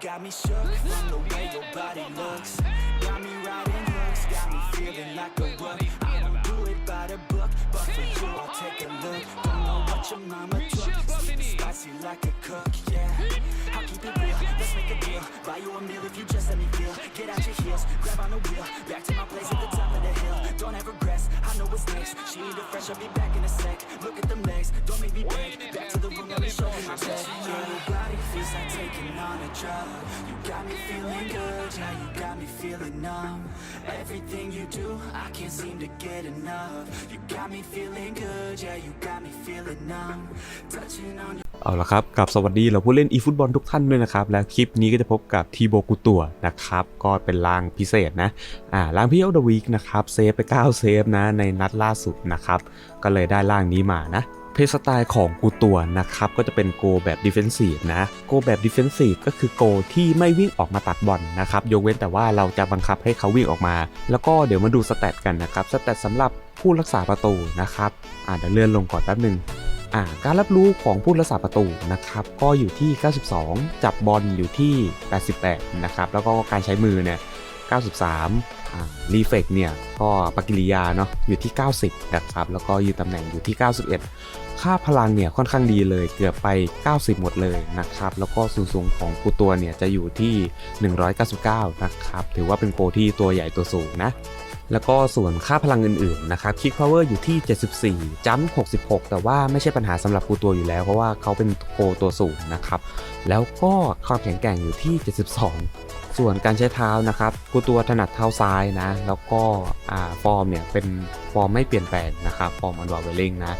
got me shook from the way your body looks. Got me riding hooks, got me feeling like a rook. I won't do it by the book, but for you I'll take a look. Don't know what your mama took, sweet spicy like a cook, yeah. I'll keep it real, let's make a deal. Buy you a meal if you just let me feel. Get out your heels, grab on the wheel. Back to my place at the top of the hill. Don't have regrets, I know what's next. She need a fresh, I'll be back taking on a drug. You got me feeling good, yeah, you got me feeling numb. Everything you do, I can't seem to get enough. You got me feeling good, yeah, you got me feeling numb. Touching on your เอาละครับกับสวัสดีเราผู้เล่น eFootball ทุกท่านด้วยนะครับ และคลิปนี้ก็จะพบกับทีโบกุตัวนะครับ ก็เป็นร่างพิเศษนะ อ่าร่างพี่เอลเดวีกนะครับ เซฟไป 9 เซฟนะในนัดล่าสุดนะครับ ก็เลยได้ร่างนี้มานะ เพลย์สไตล์ของกูตัวนะครับก็จะเป็นโกแบบดิเฟนซีฟนะโกแบบดิเฟนซีฟก็คือโกที่ไม่วิ่งออกมาตัดบอลนะครับยกเว้นแต่ว่าเราจะบังคับให้เขาวิ่งออกมา แล้วก็เดี๋ยวมาดูสแตทกันนะครับสแตทสำหรับผู้รักษาประตูนะครับอ่าเดี๋ยวเลื่อนลงก่อนแป๊บหนึงอ่าการรับรู้ของผู้รักษาประตูนะครับก็อยู่ที่ 92 จับบอลอยู่ที่ 88 นะครับแล้วก็การใช้มือเนี่ย 93อ่ารีเฟกเนี่ยก็ปกิริยาเนาะอยู่ที่ 90 นะครับ แล้วก็ยืนตำแหน่งอยู่ที่ 91 ค่าพลังเนี่ยค่อนข้างดีเลยเกือบไป 90 หมดเลยนะครับ แล้วก็สูงสูงของกูตัวเนี่ยจะอยู่ที่ 199 นะครับ ถือว่าเป็นโกที่ตัวใหญ่ตัวสูงนะ แล้วก็ส่วนค่าพลังอื่นๆนะครับคิกพาวเวอร์อยู่ที่ 74จัมป์66 แต่ว่าไม่ใช่ปัญหาสำหรับกูตัวอยู่แล้ว เพราะว่าเขาเป็นโคตัวสูงนะครับแล้วก็ความแข็งแกร่งอยู่ที่ 72 ส่วนการใช้เท้านะครับกูตัวถนัดเท้าซ้ายนะ แล้วก็อ่าฟอร์มเนี่ยเป็นฟอร์มไม่เปลี่ยนแปลงนะครับฟอร์มอันดวเวลลิงนะ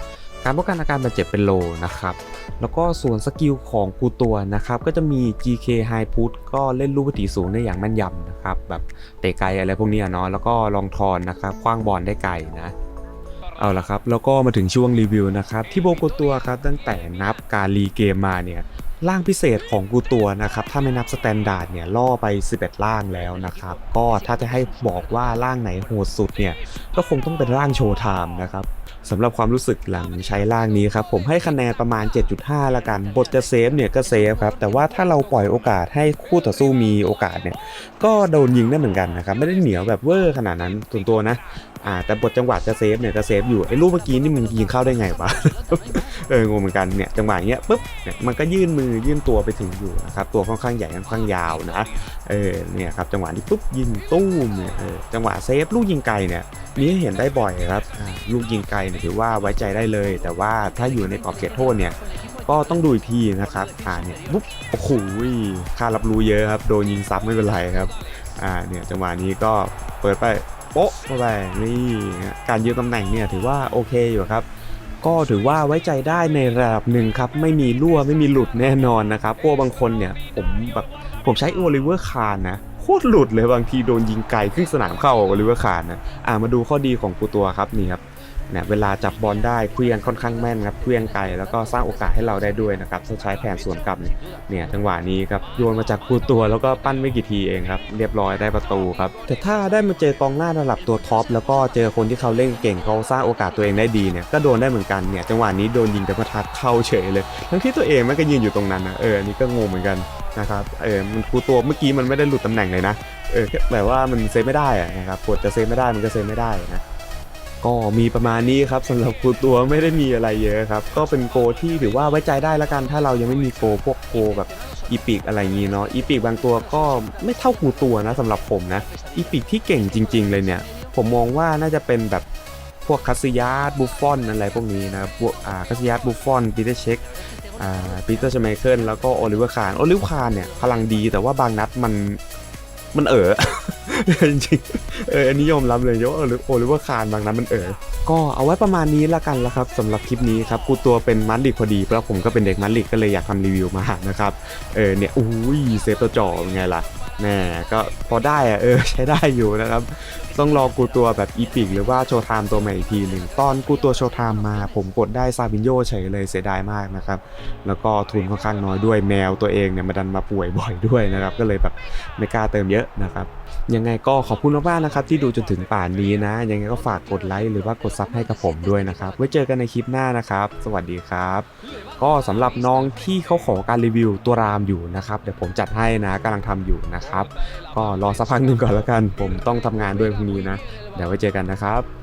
การป้องกันอาการบาดเจ็บเป็นโลนะครับ แล้วก็ส่วนสกิลของกูตัวนะครับ ก็จะมี GK High Put ก็เล่นลูกปฏิสูงได้อย่างแม่นยำนะครับ แบบเตะไกลอะไรพวกนี้เนาะ แล้วก็ลองทอนนะครับคว้างบอลได้ไกลนะ เอาละครับ แล้วก็มาถึงช่วงรีวิวนะครับ ที่โบกูตัวครับตั้งแต่นับการรีเกมมาเนี่ย ร่างพิเศษของกูตัวนะครับ ถ้าไม่นับสแตนดาร์ดเนี่ยล่อไป 11ร่างแล้วนะครับ ก็ถ้าจะให้บอกว่าร่างไหนโหดสุดเนี่ย ก็คงต้องเป็นร่างโชว์ไทม์นะครับสำหรับความรู้สึกหลังใช้ร่างนี้ครับ ผมให้คะแนนประมาณ 7.5 ละกัน บทจะเซฟเนี่ยก็เซฟครับ แต่ว่าถ้าเราปล่อยโอกาสให้คู่ต่อสู้มีโอกาสเนี่ย ก็โดนยิงได้เหมือนกันนะครับ ไม่ได้เหนียวแบบเวอร์ขนาดนั้นส่วนตัวนะ อ่าแต่บทจังหวะจะเซฟเนี่ยก็เซฟอยู่ไอ้ลูกเมื่อกี้นี่มึงยิงเข้าได้ไงวะ เอองงเหมือนกันเนี่ยจังหวะเนี้ยปุ๊บเนี่ยมันก็ยื่นมือยื่นตัวไปถึงอยู่นะครับตัวค่อนข้างใหญ่ค่อนข้างยาวนะเออเนี่ยครับจังหวะนี้ปุ๊บยิงตู้มเนี่ยเออจังหวะเซฟลูกยิงไกลเนี่ยมีให้เห็นได้บ่อยครับลูกยิงไกลเนี่ยถือว่าไว้ใจได้เลย แต่ว่าถ้าอยู่ในกรอบเขตโทษเนี่ยก็ต้องดูอีกทีนะครับอ่าเนี่ยปุ๊บโอ้โหค่ารับรู้เยอะครับโดนยิงซับไม่เป็นไรครับอ่าเนี่ยจังหวะนี้ก็เปิดไป โป๊ะเข้าไปนี่การยืนตำแหน่งเนี่ยถือว่าโอเคอยู่ครับ ก็ถือว่าไว้ใจได้ในระดับหนึ่งครับ ไม่มีรั่วไม่มีหลุดแน่นอนนะครับพวกบางคนเนี่ยผมแบบผมใช้โอลิเวอร์คาร์นะโคตรหลุดเลยบางทีโดนยิงไกลขึ้นสนามเข้าโอลิเวอร์คาร์นะอ่ามาดูข้อดีของกูตัวครับนี่ครับ เนี่ยเวลาจับบอลได้เคลียงค่อนข้างแม่นครับเคลียงไกลแล้วก็สร้างโอกาสให้เราได้ด้วยนะครับถ้าใช้แผนสวนกลับเนี่ยเนี่ยจังหวะนี้ครับโยนมาจากกูตัวแล้วก็ปั้นไม่กี่ทีเองครับเรียบร้อยได้ประตูครับแต่ถ้าได้มาเจอกองหน้าระดับตัวท็อปแล้วก็เจอคนที่เขาเล่นเก่งเขาสร้างโอกาสตัวเองได้ดีเนี่ยก็โดนได้เหมือนกันเนี่ยจังหวะนี้โดนยิงแต่ประทัดเข้าเฉยเลย ทั้งที่ตัวเองมันก็ยืนอยู่ตรงนั้นนะเออนนี้ก็งงเหมือนกันนะครับเออมันกูตัวเมื่อกี้มันไม่ได้หลุดตำแหน่งเลยนะเออแค่แบบว่ามันเซฟไม่ได้นะครับกดจะเซฟไม่ได้มันก็เซฟไม่ได้นะ ก็มีประมาณนี้ครับสำหรับกูตัวไม่ได้มีอะไรเยอะครับ ก็เป็นโกที่ถือว่าไว้ใจได้ละกันถ้าเรายังไม่มีโกพวกโกแบบอีปิกอะไรงี้เนาะอีปิกบางตัวก็ไม่เท่ากูตัวนะสำหรับผมนะอีปิกที่เก่งจริง ๆ เลยเนี่ย ผมมองว่าน่าจะเป็นแบบพวกคาซิยาสบุฟฟอนอะไรพวกนี้นะพวกอ่าคาซิยาสบุฟฟอนปีเตอร์เช็คอ่าปีเตอร์ชไมเคิลแล้วก็โอลิเวอร์คาร์โอลิเวอร์คาร์เนี่ยพลังดีแต่ว่าบางนัดมันมันเอ๋อจริงเอออันนี้ยอมรับเลยว่าโอลิเวอร์คาร์บางนัดมันเออ ก็เอาไว้ประมาณนี้ละกันละครับสำหรับคลิปนี้ครับกูตัวเป็นมัดลิกพอดีแล้วผมก็เป็นเด็กมัดลิกก็เลยอยากทำรีวิวมานะครับเออเนี่ยอุ้ยเซฟตัวจ่อเป็นไงล่ะแหม่ก็พอได้อะเออใช้ได้อยู่นะครับ ต้องรอกูตัวแบบอีพิกหรือว่าโชว์ไทม์ตัวใหม่อีกทีหนึ่งตอนกูตัวโชว์ไทม์มา ผมกดได้ซาบินโยเฉยเลยเสียดายมากนะครับ แล้วก็ทุนค่อนข้างน้อยด้วยแมวตัวเองเนี่ยมาดันมาป่วยบ่อยด้วยนะครับ ก็เลยแบบไม่กล้าเติมเยอะนะครับ ยังไงก็ขอบคุณมากนะครับที่ดูจนถึงป่านนี้นะ ยังไงก็ฝากกดไลค์หรือว่ากดซับให้กับผมด้วยนะครับไว้เจอกันในคลิปหน้านะครับ สวัสดีครับ ก็สำหรับน้องที่เขาขอการรีวิวตัวรามอยู่นะครับเดี๋ยวผมจัดให้นะกำลังทำอยู่นะครับ ก็รอสักพักหนึ่งก่อนแล้วกัน ผมต้องทำงานด้วยพรุ่งนี้นะเดี๋ยวไว้เจอกันนะครับ